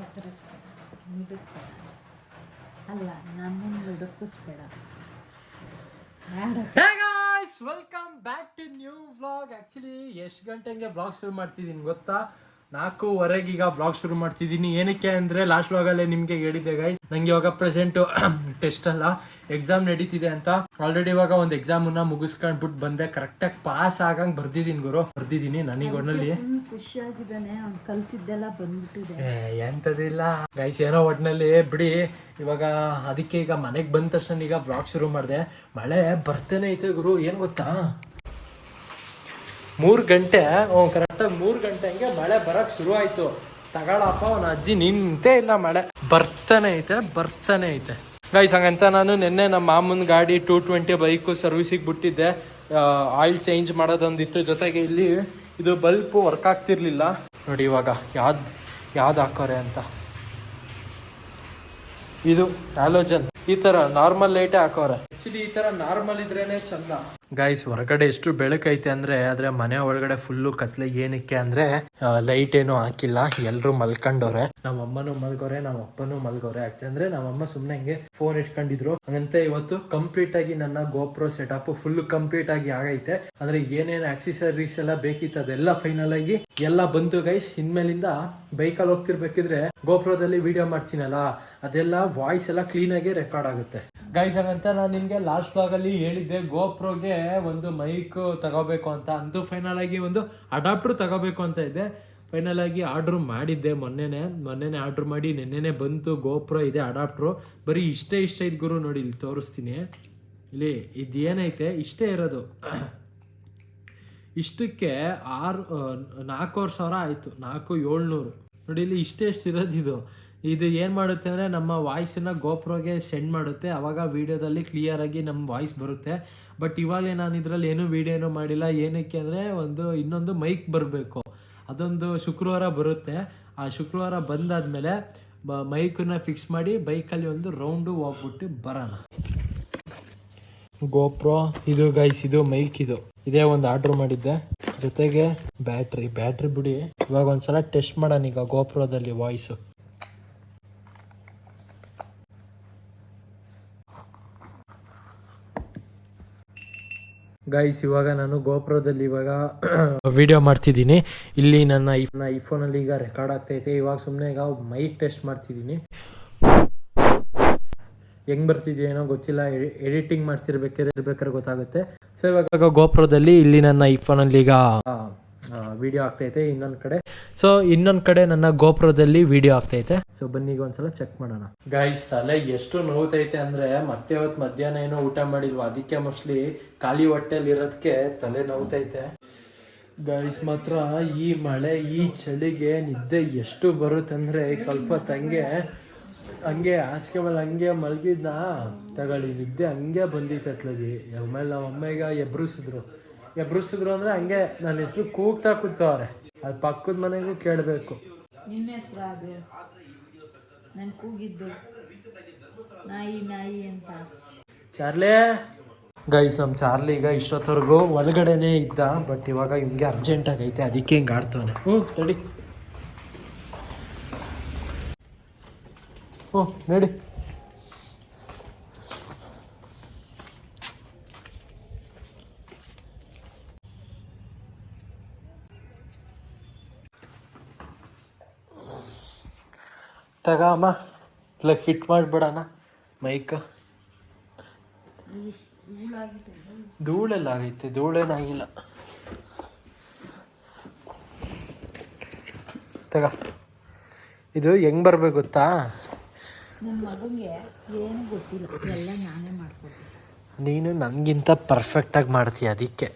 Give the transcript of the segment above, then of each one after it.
ಎದುರಿಸ್ಬೇಡ ಮಿಡುಕ್ಬೇಡ ಅಲ್ಲ ನನ್ನನ್ನು ಮಿಡುಕಿಸ್ಬೇಡ guys welcome back to new vlog actually ಎಷ್ಟು ಗಂಟೆಗೆ ವ್ಲಾಗ್ ಶುರು ಮಾಡ್ತಿದ್ದೀನಿ ಗೊತ್ತಾ? ನಾಲ್ಕೂವರೆಗೆ ಈಗ ವ್ಲಾಗ್ ಶುರು ಮಾಡ್ತಿದ್ದೀನಿ. ಏನಕ್ಕೆ ಅಂದರೆ ಲಾಸ್ಟ್ ವ್ಲಾಗಲ್ಲೇ ನಿಮಗೆ ಹೇಳಿದ್ದೆ ಗೈಸ್ ನಂಗೆ ಇವಾಗ ಪ್ರೆಸೆಂಟು ಟೆಸ್ಟ್ ಅಲ್ಲ ಎಕ್ಸಾಮ್ ನಡೀತಿದೆ ಅಂತ. ಆಲ್ರೆಡಿ ಇವಾಗ ಒಂದು ಎಕ್ಸಾಮನ್ನ ಮುಗಿಸ್ಕೊಂಡ್ಬಿಟ್ಟು ಬಂದೆ. ಕರೆಕ್ಟಾಗಿ ಪಾಸ್ ಆಗಂಗೆ ಬರ್ದಿದ್ದೀನಿ ಗುರು. ಬರ್ದಿದ್ದೀನಿ ನನಗೆ ಒಂದಲ್ಲಿ ಫುಲ್ ಖುಷಿಯಾಗಿದ್ದಾನೆ ಕಲ್ತಿದ್ದೆಲ್ಲ ಬಂದ್ಬಿಟ್ಟಿದೆ. ಗೈಸ್ ಏನೋ ಒಟ್ನಲ್ಲಿ ಬಿಡಿ. ಇವಾಗ ಅದಕ್ಕೆ ಈಗ ಮನೆಗೆ ಬಂದ ತಕ್ಷಣ ಈಗ ವ್ಲಾಗ್ ಶುರು ಮಾಡಿದೆ. ಮಳೆ ಬರ್ತೇನೆ ಐತೆ ಗುರು, ಏನು ಗೊತ್ತಾ? ಮೂರು ಗಂಟೆ ಕರೆಕ್ಟಾಗಿ ಮೂರು ಗಂಟೆ ಹಂಗೆ ಮಳೆ ಬರೋಕ್ಕೆ ಶುರು ಆಯಿತು. ತಗೊಳಪ್ಪ, ಅವನ ಅಜ್ಜಿ ನಿಂತೇ ಇಲ್ಲ ಮಳೆ. ಬರ್ತಾನೆ ಐತೆ ಬರ್ತಾನೆ ಐತೆ. ಗೈಸ್ ಹಂಗಂತ ನಾನು ನಿನ್ನೆ ನಮ್ಮ ಮಾಮನ ಗಾಡಿ ಟೂ ಟ್ವೆಂಟಿ ಬೈಕು ಸರ್ವಿಸಿಗೆ ಬಿಟ್ಟಿದ್ದೆ. ಆಯಿಲ್ ಚೇಂಜ್ ಮಾಡೋದೊಂದಿತ್ತು ಜೊತೆಗೆ ಇಲ್ಲಿ. ಇದು ಬಲ್ಪ್ ವರ್ಕ್ ಆಗ್ತಿರ್ಲಿಲ್ಲ. ನೋಡಿ ಇವಾಗ ಯಾವ್ದು ಯಾವ್ದು ಹಾಕೋರೆ ಅಂತ. ಇದು ಆಲೋಜನ್ ಈ ತರ ನಾರ್ಮಲ್ ಲೈಟೇ ಹಾಕೋರೆ. ಆ್ಯಕ್ಚುಲಿ ಈ ತರ ನಾರ್ಮಲ್ ಇದ್ರೇನೆ ಚಂದ. ಗೈಸ್ ಹೊರಗಡೆ ಎಷ್ಟು ಬೆಳಕೈತೆ ಅಂದ್ರೆ ಆದ್ರೆ ಮನೆ ಒಳಗಡೆ ಫುಲ್ಲು ಕತ್ಲೆ ಏನಕ್ಕೆ ಅಂದ್ರೆ ಲೈಟ್ ಏನು ಹಾಕಿಲ್ಲ. ಎಲ್ಲರೂ ಮಲ್ಕೊಂಡವ್ರೆ. ನಮ್ಮ ಅಮ್ಮನೂ ಮಲ್ಗೋರೆ ನಮ್ಮ ಅಪ್ಪನೂ ಮಲ್ಗೋರೆ. ಯಾಕಂದ್ರೆ ನಮ್ಮ ಅಮ್ಮ ಸುಮ್ನೆ ಹಂಗೆ ಫೋನ್ ಇಟ್ಕೊಂಡಿದ್ರು. ಹಂಗಂತ ಇವತ್ತು ಕಂಪ್ಲೀಟ್ ಆಗಿ ನನ್ನ ಗೋಪ್ರೋ ಸೆಟಪ್ ಫುಲ್ ಕಂಪ್ಲೀಟ್ ಆಗಿ ಆಗೈತೆ. ಅಂದ್ರೆ ಏನೇನು ಆಕ್ಸೆಸರೀಸ್ ಎಲ್ಲ ಬೇಕಿತ್ತು ಅದೆಲ್ಲ ಫೈನಲ್ ಆಗಿ ಎಲ್ಲ ಬಂತು ಗೈಸ್ ಇನ್ಮೇಲಿಂದ ಬೈಕಲ್ಲಿ ಹೋಗ್ತಿರ್ಬೇಕಿದ್ರೆ ಗೋಪ್ರೋದಲ್ಲಿ ವಿಡಿಯೋ ಮಾಡ್ತೀನಲ್ಲ. ಅದೆಲ್ಲ ವಾಯ್ಸ್ ಎಲ್ಲ ಕ್ಲೀನ್ ಆಗಿ ರೆಕಾರ್ಡ್ ಆಗುತ್ತೆ. ಗೈಸ್ ಹಂಗಂತ ನಾನು ನಿಮಗೆ ಲಾಸ್ಟ್ ಬ್ಲಾಗ್ ಅಲ್ಲಿ ಹೇಳಿದ್ದೆ ಗೋಪ್ರೋಗೆ ಒಂದು ಮೈಕ್ ತಗೋಬೇಕು ಅಂತ. ಅಂದು ಫೈನಲ್ ಆಗಿ ಒಂದು ಅಡಾಪ್ಟರ್ ತಗೋಬೇಕು ಅಂತ ಇದ್ದೆ ಫೈನಲ್ ಆಗಿ ಆರ್ಡ್ರ್ ಮಾಡಿದ್ದೆ ಮೊನ್ನೆನೆ. ಮೊನ್ನೆನೆ ಆರ್ಡ್ರ್ ಮಾಡಿ ನೆನ್ನೆನೇ ಬಂತು ಗೋಪ್ರೋ ಇದೆ ಅಡಾಪ್ಟ್ರು ಬರೀ ಇಷ್ಟೇ, ಇಷ್ಟ ಇದ್ ಗುರು ನೋಡಿ ಇಲ್ಲಿ ತೋರಿಸ್ತೀನಿ. ಇಲ್ಲಿ ಇದೇನೈತೆ? ಇಷ್ಟೇ ಇರೋದು. ಇಷ್ಟಕ್ಕೆ ಆರು, ನಾಲ್ಕೂವರೆ ಸಾವಿರ ಆಯಿತು. ನಾಲ್ಕು ಏಳ್ನೂರು. ನೋಡಿ ಇಲ್ಲಿ ಇಷ್ಟೇ, ಇಷ್ಟು ಇರೋದು ಇದು ಏನು ಮಾಡುತ್ತೆ ಅಂದರೆ ನಮ್ಮ ವಾಯ್ಸನ್ನು ಗೋಪ್ರೋಗೆ ಸೆಂಡ್ ಮಾಡುತ್ತೆ. ಆವಾಗ ವೀಡಿಯೋದಲ್ಲಿ ಕ್ಲಿಯರಾಗಿ ನಮ್ಮ ವಾಯ್ಸ್ ಬರುತ್ತೆ. ಬಟ್ ಇವಾಗಲೇ ನಾನು ಇದರಲ್ಲಿ ಏನೂ ವೀಡಿಯೋನೂ ಮಾಡಿಲ್ಲ. ಏನಕ್ಕೆ ಅಂದರೆ ಒಂದು ಇನ್ನೊಂದು ಮೈಕ್ ಬರಬೇಕು. ಅದೊಂದು ಶುಕ್ರವಾರ ಬರುತ್ತೆ. ಆ ಶುಕ್ರವಾರ ಬಂದಾದಮೇಲೆ ಬ ಮೈಕನ್ನ ಫಿಕ್ಸ್ ಮಾಡಿ ಬೈಕಲ್ಲಿ ಒಂದು ರೌಂಡು ಹೋಗ್ಬಿಟ್ಟು ಬರೋಣ. ಗೋಪ್ರೋ, ಇದು ಗೈಸ್ ಇದು ಮೈಕ್ ಇದು. ಇದೇ ಒಂದು ಆರ್ಡರ್ ಮಾಡಿದ್ದೆ. ಜೊತೆಗೆ ಬ್ಯಾಟ್ರಿ ಬ್ಯಾಟ್ರಿ ಬಿಡಿ. ಇವಾಗ ಒಂದ್ಸಲ ಟೆಸ್ಟ್ ಮಾಡೋಣ ಈಗ ಗೋಪ್ರೋದಲ್ಲಿ ವಾಯ್ಸು ಗೈಸ್ ಇವಾಗ ನಾನು ಗೋಪುರದಲ್ಲಿ ಇವಾಗ ವಿಡಿಯೋ ಮಾಡ್ತಿದ್ದೀನಿ. ಇಲ್ಲಿ ನನ್ನ ನನ್ನ ಐಫೋನಲ್ಲಿ ಈಗ ರೆಕಾರ್ಡ್ ಆಗ್ತೈತೆ ಇವಾಗ ಸುಮ್ಮನೆ ಈಗ ಮೈಕ್ ಟೆಸ್ಟ್ ಮಾಡ್ತಿದ್ದೀನಿ. ಹೆಂಗ್ ಬರ್ತಿದೆಯೇನೋ ಗೊತ್ತಿಲ್ಲ. ಎಡಿಟಿಂಗ್ ಮಾಡ್ತಿರ್ಬೇಕಾದ್ರೆ ಇರ್ಬೇಕಾದ್ರೆ ಗೊತ್ತಾಗುತ್ತೆ. ಸೊ ಇವಾಗ ಗೋಪುರದಲ್ಲಿ ಇಲ್ಲಿ ನನ್ನ ಐಫೋನಲ್ಲಿ ಈಗ ವಿಡಿಯೋ ಆಗ್ತೈತೆ ಇನ್ನೊಂದ್ ಕಡೆ. ಸೊ ಇನ್ನೊಂದ್ ಕಡೆ ನನ್ನ ಗೋಪುರದಲ್ಲಿ ವಿಡಿಯೋ ಆಗ್ತೈತೆ. ಸೊ ಬನ್ನಿ ಈಗ ಒಂದ್ಸಲ ಚೆಕ್ ಮಾಡೋಣ. ಗೈಸ್ ತಲೆ ಎಷ್ಟು ನೋವುತೈತೆ ಅಂದ್ರೆ ಮತ್ತೆ ಅವತ್ತು ಮಧ್ಯಾಹ್ನ ಏನೋ ಊಟ ಮಾಡಿಲ್ವಾ ಅದಕ್ಕೆ ಮೋಸ್ಟ್ಲಿ ಖಾಲಿ ಹೊಟ್ಟೆಲಿ ಇರೋದಕ್ಕೆ ತಲೆ ನೋವುತೈತೆ. ಗೈಸ್ ಮಾತ್ರ ಈ ಮಳೆ ಈ ಚಳಿಗೆ ನಿದ್ದೆ ಎಷ್ಟು ಬರುತ್ತಂದ್ರೆ ಈಗ ಸ್ವಲ್ಪ ತಂಗೆ ಹಂಗೆ ಹಾಸಿಗೆ ಮೇಲೆ ಹಂಗೆ ಮಲಗಿದ್ನ? ತಗೊಳ್ಳಿ ನಿದ್ದೆ ಹಂಗೆ ಬಂದಿತ್ತು ಅತ್ಲಗಿ. ಆಮೇಲೆ ನಮ್ಮ ಅಮ್ಮ ಈಗ ಎಬ್ರಿಸಿದ್ರು. ಎಬ್ರಿಸಿದ್ರು ಅಂದ್ರೆ ಹಂಗೆ ನನ್ನ ಹೆಸರು ಕೂಗ್ತಾ ಕೂತವ್ರೆ ಅಲ್ಲಿ ಪಕ್ಕದ ಮನೆಗೂ ಕೇಳಬೇಕು. ನಿನ್ನ ಹೆಸರು ಅದು. ನಾನು ಕೂಗಿದ್ದು. ನಾಯಿ ನಾಯಿ ಅಂತ. ಚಾರ್ಲೆ? ಗೈಸ್ ನಮ್ಮ ಚಾರ್ಲಿ ಈಗ ಇಷ್ಟೊತ್ತವರೆಗೂ ಒಳಗಡೆನೇ ಇದ್ದ ಬಟ್ ಇವಾಗ ಹಿಂಗೆ ಅರ್ಜೆಂಟ್ ಆಗೈತೆ ಅದಕ್ಕೆ ಹಿಂಗೆ ಆಡ್ತವನೆ. ಹ್ಞೂ ತಡಿ. ಹ್ಞೂ ನಡಿ. ತಗ ಲೈಕ್ ಫಿಟ್ ಮಾಡಿಬಿಡೋಣ. ಮೈಕ್ ಧೂಳೆಲ್ಲ ಆಗೈತೆ ಧೂಳೇನಾಗಿಲ್ಲ ತಗ. ಇದು ಹೆಂಗ್ ಬರ್ಬೇಕು ಗೊತ್ತಾ? ನೀನು ನನಗಿಂತ ಪರ್ಫೆಕ್ಟಾಗಿ ಮಾಡ್ತೀಯ ಅದಕ್ಕೆ.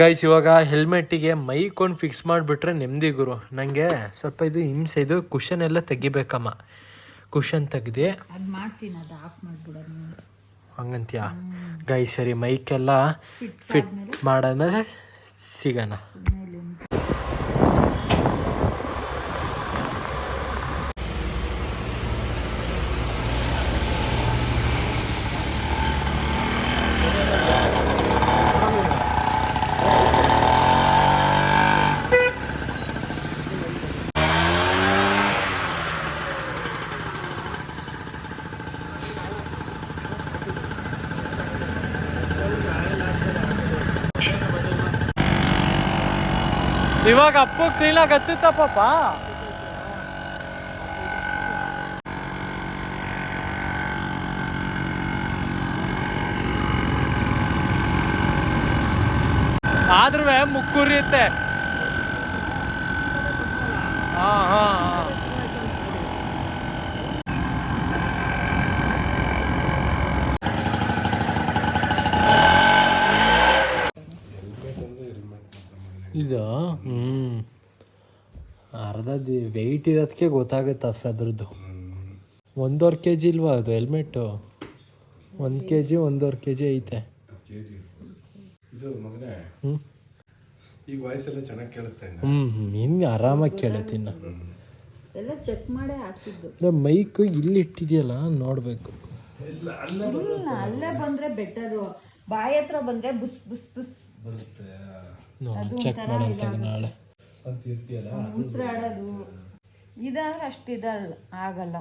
ಗೈಸ್ ಇವಾಗ ಹೆಲ್ಮೆಟ್ಟಿಗೆ ಮೈಕೊಂಡು ಫಿಕ್ಸ್ ಮಾಡಿಬಿಟ್ರೆ ನೆಮ್ಮದಿ ಗುರು. ನನಗೆ ಸ್ವಲ್ಪ ಇದು ಹಿಂಸೆ ಇದು ಕುಷನ್ ಎಲ್ಲ ತೆಗಿಬೇಕಮ್ಮ. ಕುಷನ್ ತೆಗ್ದು. ಹಂಗಂತೀಯ? ಗೈಸ್ ಸರಿ ಮೈಕೆಲ್ಲ ಫಿಟ್ ಮಾಡಾದ್ಮೇಲೆ ಸಿಗೋಣ ಮೇಲೆ ಇವಾಗ ಅಪ್ಪು ಕ್ಲೀನಾಗಿ ಹತ್ತುತ್ತಪ್ಪ ಆದ್ರೂ ಮುಕ್ಕುರಿಯುತ್ತೆ ಹಾ ಹಾ ಹಾ. ಇದು? ಹ್ಞೂ ಅರ್ಧ ವೆಯ್ಟ್ ಇರೋದಕ್ಕೆ ಗೊತ್ತಾಗುತ್ತೆ ಅಷ್ಟು ಅದ್ರದ್ದು. ಒಂದೂವರೆ ಕೆ ಜಿ ಇಲ್ವಾ ಅದು ಹೆಲ್ಮೆಟ್ಟು ಒಂದು ಕೆ ಜಿ ಒಂದೂವರೆ ಕೆ ಜಿ ಐತೆ ಇದು ಮಗನೇ ಹ್ಞೂ ಈಗ ಚೆನ್ನಾಗಿ ಕೇಳುತ್ತೆ ಹ್ಞೂ ಇನ್ನು ಆರಾಮಾಗಿ ಕೇಳತ್ತೀನಿ ಎಲ್ಲ ಚೆಕ್ ಮಾಡೇ ಹಾಕಿದ್ದು ಮೈಕ್ ಇಲ್ಲಿ ಇಟ್ಟಿದೆಯಲ್ಲ ನೋಡಬೇಕು. ಇಲ್ಲ ಅಲ್ಲ ಅಲ್ಲೇ ಬಂದರೆ ಬೆಟರು ಬಾಯಿ ಹತ್ರ ಬಂದ್ರೆ ಬುಸ್ ಬುಸ್ ಬುಸ್. ಬರುತ್ತೆ ಚೆಕ್ ಮಾಡೋಂಥದ್ದು ನಾಳೆ. ಉಸಿರಾಡೋದು. ಇದಾದ್ರೆ ಅಷ್ಟು ಇದಲ್ಲ ಆಗಲ್ಲ.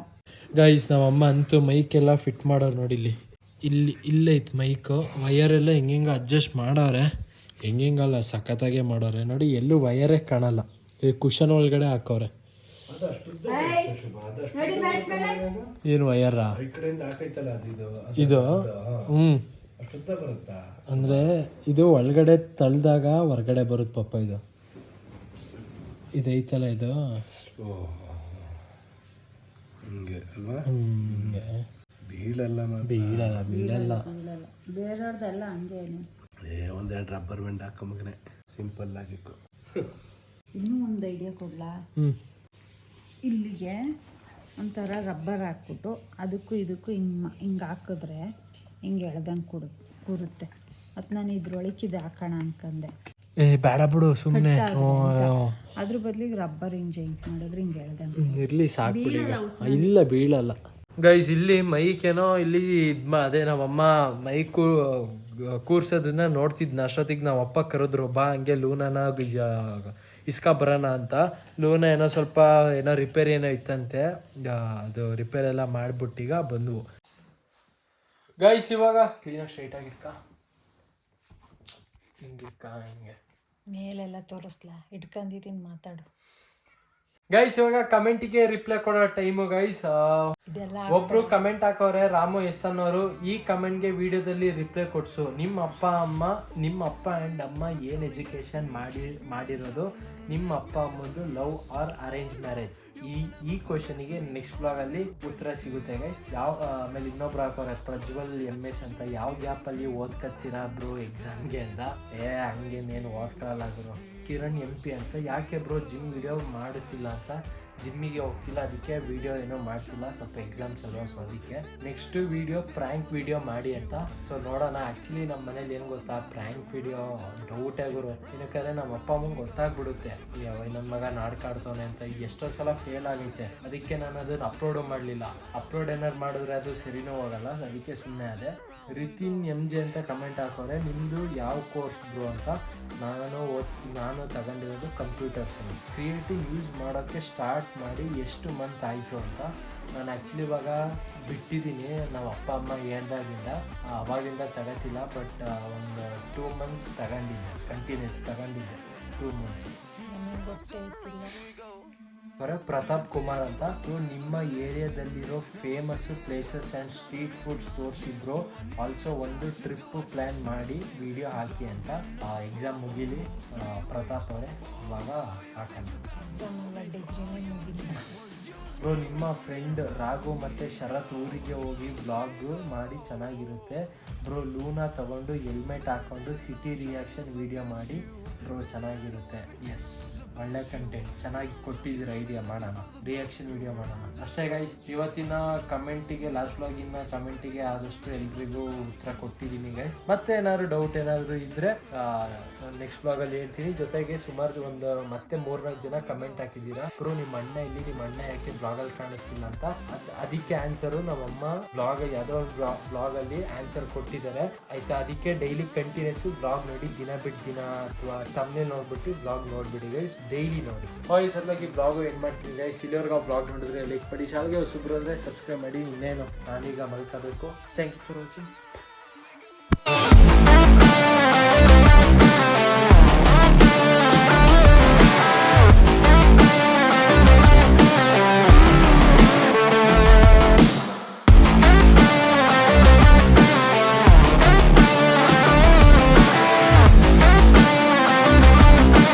ಗೈಸ್ ನಮ್ಮಮ್ಮ ಅಂತೂ ಮೈಕೆಲ್ಲ ಫಿಟ್ ಮಾಡೋರು ನೋಡಿ ಇಲ್ಲಿ. ಇಲ್ಲಿ ಇಲ್ಲೈತೆ ಮೈಕು ವಯರೆಲ್ಲ ಹೆಂಗೆ ಅಡ್ಜಸ್ಟ್ ಮಾಡವ್ರೆ. ಹೆಂಗೆಂಗಲ್ಲ ಸಖತ್ತಾಗೆ ಮಾಡೋರೆ ನೋಡಿ ಎಲ್ಲೂ ವಯರೇ ಕಾಣಲ್ಲ. ಈ ಕುಷನ್ ಒಳಗಡೆ ಹಾಕೋರೆ ಏನು ವಯರಾ ಈ ಕಡೆಯಿಂದ ಹಾಕೈತಲ್ಲ ಅದು ಇದು ಅದು- ಇದು? ಹ್ಞೂ ಅಷ್ಟುದ್ದ ಬರುತ್ತಾ? ಅಂದರೆ ಇದು ಒಳಗಡೆ ತಳ್ದಾಗ ಹೊರಗಡೆ ಬರುತ್ತೆ ಪಪ್ಪ ಇದು. ಇದೈತಲ್ಲ ಇದು? ಓ ಹಿಂಗೆ ಅಲ್ವಾ? ಹಿಂಗೆ. ಬೀಳಲ್ಲ ಮ- ಬೀಳಲ್ಲ ಬೀಳಲ್ಲ. ಬೇರೆಯವ್ರದ್ದೆಲ್ಲ ಹಂಗೇನು ಏ ಒಂದೆರಡು ರಬ್ಬರ್ ಬ್ಯಾಂಡ್ ಹಾಕೋ ಮಗನೆ. ಸಿಂಪಲ್ ಲಾಜಿಕ್ಕು ಇನ್ನೂ ಒಂದು ಐಡಿಯಾ ಕೊಡ್ಲಾ? ಹ್ಞೂ ಇಲ್ಲಿಗೆ ಒಂಥರ ರಬ್ಬರ್ ಹಾಕ್ಬಿಟ್ಟು ಅದಕ್ಕೂ ಇದಕ್ಕೂ ಹಿಂಗೆ ಹಿಂಗೆ ಹಾಕಿದ್ರೆ ಹಿಂಗೆ ಎಳ್ದಂಗೆ ಕೊಡು ಕೂರುತ್ತೆ. ಮತ್ತು ನಾನು ಇದ್ರೊಳಗೆ ಹಾಕೋಣ ಅನ್ಕಂದೆ ಏ ಬೇಡ ಬಿಡು ಸುಮ್ಮನೆ ಅದ್ರ ಬದಲಿಗೆ ರಬ್ಬರ್ ಹಿಂಗೆ ಜೈಂಟ್ ಮಾಡಿದ್ರೆ ಹಿಂಗೆ ಎಳ್ದಂಗೆ ಇರ್ಲಿ ಸಾಕು. ಇಲ್ಲ ಬೀಳಲ್ಲ. ಗೈಸ್ ಇಲ್ಲಿ ಮೈಕೇನೋ ಇಲ್ಲಿ ಇದ್ ಮಾ ಅದೇ ನಮ್ಮಮ್ಮ ಮೈ ಕೂ ಕೂರ್ಸೋದನ್ನ ನೋಡ್ತಿದ್ನ. ಅಷ್ಟೊತ್ತಿಗೆ ನಮ್ಮ ಅಪ್ಪ ಕರೆದ್ರು ಬಾ ಹಂಗೆ ಲೂನನ ಇಸ್ಕಾ ಬರೋಣ ಅಂತ. ಲೂನ ಏನೋ ಸ್ವಲ್ಪ ಏನೋ ರಿಪೇರಿ ಏನೋ ಇತ್ತಂತೆ. ಅದು ರಿಪೇರ್ ಎಲ್ಲ ಮಾಡ್ಬಿಟ್ಟೀಗ ಬಂದ್ವು. ಗೈಸ್ ಇವಾಗ ಕ್ಲೀನಾಗಿ ಸ್ಟ್ರೈಟ್ ಆಗಿರ್ಕ ಹಿಂಗಿರ್ಕ ಹಿಂಗೆ ಮೇಲೆಲ್ಲ ತೋರಿಸ್ಲಾ? ಇಟ್ಕೊಂಡಿದ್ದೀನಿ ಮಾತಾಡು. ಗೈಸ್ ಇವಾಗ ಕಮೆಂಟಿಗೆ ರಿಪ್ಲೈ ಕೊಡೋ ಟೈಮು ಗೈಸ್ ಒಬ್ರು ಕಮೆಂಟ್ ಹಾಕವ್ರೆ ರಾಮು ಎಸ್ ಅನ್ನೋರು ಈ ಕಮೆಂಟ್ಗೆ ವಿಡಿಯೋದಲ್ಲಿ ರಿಪ್ಲೈ ಕೊಡ್ಸು. ನಿಮ್ಮ ಅಪ್ಪ ಅಮ್ಮ ನಿಮ್ಮ ಅಪ್ಪ ಆ್ಯಂಡ್ ಅಮ್ಮ ಏನು ಎಜುಕೇಶನ್ ಮಾಡಿ ಮಾಡಿರೋದು ನಿಮ್ಮ ಅಪ್ಪ ಅಮ್ಮಂದು ಲವ್ ಆರ್ ಅರೇಂಜ್ ಮ್ಯಾರೇಜ್ ಈ ಈ ಕ್ವಶನಿಗೆ ನೆಕ್ಸ್ಟ್ ಬ್ಲಾಗಲ್ಲಿ ಉತ್ತರ ಸಿಗುತ್ತೆ ಗೈಸ್ ಯಾವ ಆಮೇಲೆ ಇನ್ನೊಬ್ರು ಹಾಕೋರೆ ಪ್ರಜ್ವಲ್ ಎಂ ಎಸ್ ಅಂತ ಯಾವ ಗ್ಯಾಪಲ್ಲಿ ಓದ್ಕತ್ತೀರಾ ಬ್ರೋ ಎಕ್ಸಾಮ್ಗೆ ಅಂತ? ಏ ಹಂಗೇನೇನು ಓದ್ಕೊಳ್ಳಲ್ಲ ಗುರು. ಕಿರಣ್ ಎಂ ಪಿ ಅಂತ, ಯಾಕೆ ಬ್ರೋ ಜಿಮ್ ವಿಡಿಯೋ ಮಾಡುತ್ತಿಲ್ಲ ಅಂತ ಜಿಮ್ಮಿಗೆ ಹೋಗ್ತಿಲ್ಲ, ಅದಕ್ಕೆ ವೀಡಿಯೋ ಏನೋ ಮಾಡ್ತಿಲ್ಲ, ಸ್ವಲ್ಪ ಎಕ್ಸಾಮ್ಸ್ ಅಲ್ವಾ ಸೊ ಅದಕ್ಕೆ ನೆಕ್ಸ್ಟ್ ವೀಡಿಯೋ ಪ್ರ್ಯಾಂಕ್ ವೀಡಿಯೋ ಮಾಡಿ ಅಂತ. ಸೊ ನೋಡೋಣ. ಆ್ಯಕ್ಚುಲಿ ನಮ್ಮ ಮನೇಲಿ ಏನು ಗೊತ್ತಾ? ಪ್ರ್ಯಾಂಕ್ ವೀಡಿಯೋ ಡೌಟ್ ಆಗಿರು ಏನಕ್ಕಂದ್ರೆ ನಮ್ಮ ಅಪ್ಪ, ಅಮ್ಮಂಗೆ ಗೊತ್ತಾಗ್ಬಿಡುತ್ತೆ. ನನ್ನ ಮಗ ನಾಡ್ಕಾಡ್ತಾನೆ ಅಂತ. ಎಷ್ಟೋ ಸಲ ಫೇಲ್ ಆಗೈತೆ ಅದಕ್ಕೆ ನಾನು ಅದನ್ನ ಅಪ್ಲೋಡು ಮಾಡಲಿಲ್ಲ. ಅಪ್ಲೋಡ್ ಏನಾದ್ರು ಮಾಡಿದ್ರೆ ಅದು ಸರಿನೂ ಹೋಗಲ್ಲ. ಅದಕ್ಕೆ ಸುಮ್ಮನೆ ಅದೇ ರಿತಿನ್ ಎಂ ಜೆ ಅಂತ ಕಮೆಂಟ್ ಹಾಕೋರೆ. ನಿಮ್ಮದು ಯಾವ ಕೋರ್ಸ್ ಬ್ರೋ ಅಂತ ನಾನು ಓದ್ ನಾನು ತಗೊಂಡಿರೋದು ಕಂಪ್ಯೂಟರ್ ಸೈನ್ಸ್ ಕ್ರಿಯೇಟಿವ್ ಯೂಸ್ ಮಾಡೋಕ್ಕೆ ಸ್ಟಾರ್ಟ್ ಮಾಡಿ ಎಷ್ಟು ಮಂತ್ ಆಯಿತು ಅಂತ ನಾನು ಆ್ಯಕ್ಚುಲಿ ಇವಾಗ ಬಿಟ್ಟಿದ್ದೀನಿ. ನಾವು ಅಪ್ಪ, ಅಮ್ಮ ಹೇಳ್ದಾಗಿಂದ ಅವಾಗಿಂದ ತಗೋತಿಲ್ಲ ಬಟ್ ಒಂದು ಟೂ ಮಂತ್ಸ್ ತಗೊಂಡಿದ್ದೆ. ಕಂಟಿನ್ಯೂಸ್ ತಗೊಂಡಿದ್ದೆ. ಟೂ ಮಂತ್ಸ್ ಅವರ ಪ್ರತಾಪ್ ಕುಮಾರ್ ಅಂತ. ಇವ್ರು ನಿಮ್ಮ ಏರಿಯಾದಲ್ಲಿರೋ famous places and street foods ತೋರಿಸಿದ್ರು ಆಲ್ಸೋ ಒಂದು ಟ್ರಿಪ್ ಪ್ಲ್ಯಾನ್ ಮಾಡಿ ವಿಡಿಯೋ ಹಾಕಿ ಅಂತ. ಎಕ್ಸಾಮ್ ಮುಗೀಲಿ. ಆ, ಪ್ರತಾಪ್ ಅವರೇ ಇವಾಗ ಹಾಕೋಣ. ಬ್ರೋ ನಿಮ್ಮ ಫ್ರೆಂಡ್ ರಾಘು ಮತ್ತು ಶರತ್ ಊರಿಗೆ ಹೋಗಿ ಬ್ಲಾಗ್ ಮಾಡಿ ಚೆನ್ನಾಗಿರುತ್ತೆ. ಬ್ರೋ ಲೂನಾ ತಗೊಂಡು ಹೆಲ್ಮೆಟ್ ಹಾಕೊಂಡು ಸಿಟಿ ರಿಯಾಕ್ಷನ್ ವಿಡಿಯೋ ಮಾಡಿ. ಬ್ರೋ ಚೆನ್ನಾಗಿರುತ್ತೆ. ಎಸ್ ಒಳ್ಳೆ ಕಂಟೆಂಟ್ ಚೆನ್ನಾಗಿ ಕೊಟ್ಟಿದ್ದೀರ ಐಡಿಯಾ ಮಾಡೋಣ ರಿಯಾಕ್ಷನ್ ವಿಡಿಯೋ ಮಾಡೋಣ. ಅಷ್ಟೇ ಗೈಸ್ ಇವತ್ತಿನ ಕಮೆಂಟಿಗೆ ಲಾಸ್ಟ್ ವ್ಲಾಗಿನ ಕಮೆಂಟಿಗೆ ಆದಷ್ಟು ಎಲ್ರಿಗೂ ಉತ್ತರ ಕೊಟ್ಟಿದ್ದೀನಿ ಗೈಸ್ ಮತ್ತೆ ಏನಾದ್ರು ಡೌಟ್ ಏನಾದರೂ ಇದ್ದರೆ ನೆಕ್ಸ್ಟ್ ವ್ಲಾಗಲ್ಲಿ ಹೇಳ್ತೀನಿ. ಜೊತೆಗೆ ಸುಮಾರು ಒಂದು ಮತ್ತೆ ಮೂರ್ನಾಲ್ಕು ಜನ ಕಮೆಂಟ್ ಹಾಕಿದ್ದೀರಾ. ಬ್ರೋ ನಿಮ್ಮ ಅಣ್ಣ ಇಲ್ಲಿ, ನಿಮ್ಮ ಅಣ್ಣ ಯಾಕೆ ಬ್ಲಾಗಲ್ಲಿ ಕಾಣಿಸ್ತಿಲ್ಲ ಅಂತ? ಅದಕ್ಕೆ ಆನ್ಸರು ನಮ್ಮಮ್ಮ ಬ್ಲಾಗ್ ಯಾವುದೋ ಒಂದು ಬ್ಲಾಗ್ ಅಲ್ಲಿ ಆನ್ಸರ್ ಕೊಟ್ಟಿದ್ದಾರೆ. ಆಯ್ತಾ? ಅದಕ್ಕೆ ಡೈಲಿ ಕಂಟಿನ್ಯೂಸ್ ಬ್ಲಾಗ್ ನೋಡಿ ದಿನ ಬಿಟ್ಟು ದಿನ, ಅಥವಾ ತಮ್ಮನೇ ನೋಡ್ಬಿಟ್ಟು ಬ್ಲಾಗ್ ನೋಡ್ಬಿಡಿ ಗೈಸ್ ಡೈಲಿ ನೋಡಿ. ವಾಯ್ಸ್ ಅದಾಗಿ ಬ್ಲಾಗು ಎಂಡ್ ಮಾಡ್ತೀನಿ ಗೈಸ್ ಇಲ್ಲಿವರೆಗೂ ಬ್ಲಾಗ್ ನೋಡಿದ್ರೆ ಲೈಕ್ ಮಾಡಿ. ಶಾಲೆಗೆ ಹೊಸಬ್ರು ಅಂದರೆ ಸಬ್ಸ್ಕ್ರೈಬ್ ಮಾಡಿ. ಇನ್ನೇನು ನಾನೀಗ ಮಲ್ಕೋಬೇಕು. Thank you for watching